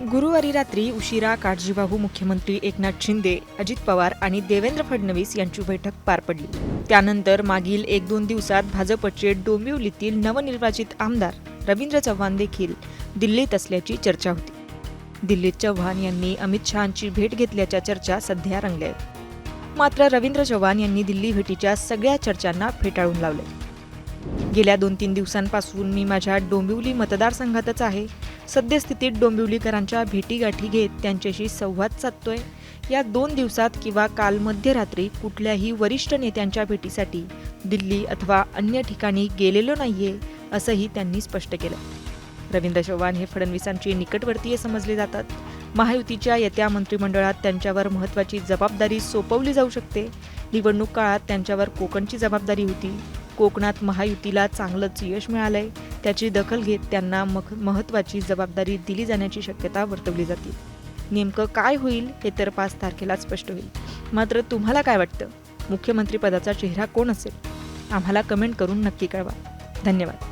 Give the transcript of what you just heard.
गुरुवारी रात्री उशिरा काळजीवाहू मुख्यमंत्री एकनाथ शिंदे अजित पवार आणि देवेंद्र फडणवीस यांची बैठक पार पडली. त्यानंतर मागील एक दोन दिवसात भाजपचे डोंबिवलीतील नवनिर्वाचित आमदार रवींद्र चव्हाण देखील दिल्लीत असल्याची चर्चा होती. दिल्लीत चव्हाण यांनी अमित शहांची भेट घेतल्याच्या चर्चा सध्या रंगल्या आहेत. मात्र रवींद्र चव्हाण यांनी दिल्ली भेटीच्या सगळ्या चर्चांना फेटाळून लावले गेल्या दोन तीन दिवसांपासून मी माझ्या डोंबिवली मतदारसंघातच आहे. सद्यस्थितीत डोंबिवलीकरांच्या भेटीगाठी घेत त्यांच्याशी संवाद साधतोय. या दोन दिवसात किंवा काल मध्यरात्री कुठल्याही वरिष्ठ नेत्यांच्या भेटीसाठी दिल्ली अथवा अन्य ठिकाणी गेलेलो नाहीये असंही त्यांनी स्पष्ट केलं. रवींद्र चव्हाण हे फडणवीसांचे निकटवर्तीय समजले जातात. महायुतीच्या येत्या मंत्रिमंडळात त्यांच्यावर महत्त्वाची जबाबदारी सोपवली जाऊ शकते. निवडणूक काळात त्यांच्यावर कोकणची जबाबदारी होती. कोकणात महायुतीला चांगलंच यश मिळालंय. त्याची दखल घेत त्यांना मख महत्त्वाची जबाबदारी दिली जाण्याची शक्यता वर्तवली जाते. नेमकं काय होईल हे तर पाच तारखेला स्पष्ट होईल. मात्र तुम्हाला काय वाटतं? मुख्यमंत्रीपदाचा चेहरा कोण असेल? आम्हाला कमेंट करून नक्की कळवा. धन्यवाद.